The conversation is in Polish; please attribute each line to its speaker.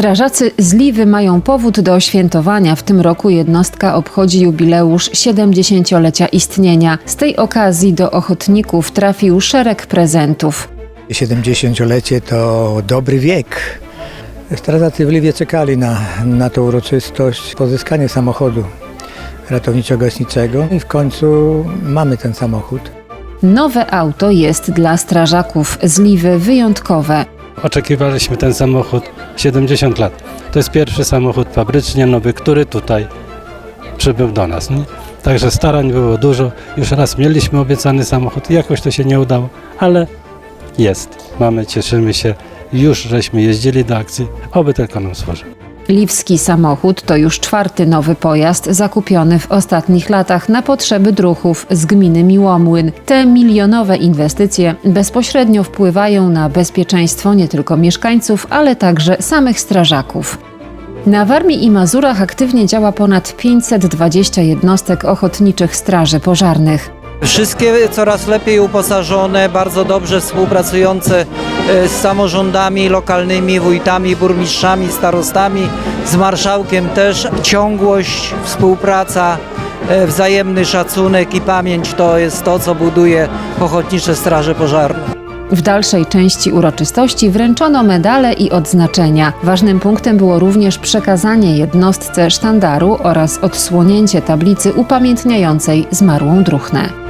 Speaker 1: Strażacy z Liwy mają powód do świętowania. W tym roku jednostka obchodzi jubileusz 70-lecia istnienia. Z tej okazji do ochotników trafił szereg prezentów.
Speaker 2: 70-lecie to dobry wiek. Strażacy w Liwie czekali na, na tą uroczystość, pozyskanie samochodu ratowniczo-gaśniczego i w końcu mamy ten samochód.
Speaker 1: Nowe auto jest dla strażaków z Liwy wyjątkowe.
Speaker 3: Oczekiwaliśmy ten samochód 70 lat. To jest pierwszy samochód fabrycznie nowy, który tutaj przybył do nas. Nie? Także starań było dużo. Już raz mieliśmy obiecany samochód jakoś to się nie udało, ale jest. Mamy, cieszymy się. Już żeśmy jeździli do akcji, oby tylko nam służył.
Speaker 1: Liwski samochód to już czwarty nowy pojazd zakupiony w ostatnich latach na potrzeby druhów z gminy Miłomłyn. Te milionowe inwestycje bezpośrednio wpływają na bezpieczeństwo nie tylko mieszkańców, ale także samych strażaków. Na Warmii i Mazurach aktywnie działa ponad 520 jednostek ochotniczych straży pożarnych.
Speaker 4: Wszystkie coraz lepiej uposażone, bardzo dobrze współpracujące e, z samorządami lokalnymi, wójtami, burmistrzami, starostami, z marszałkiem też. Ciągłość, współpraca, e, wzajemny szacunek i pamięć to jest to, co buduje ochotnicze straże pożarne.
Speaker 1: W dalszej części uroczystości wręczono medale i odznaczenia. Ważnym punktem było również przekazanie jednostce sztandaru oraz odsłonięcie tablicy upamiętniającej zmarłą druchnę.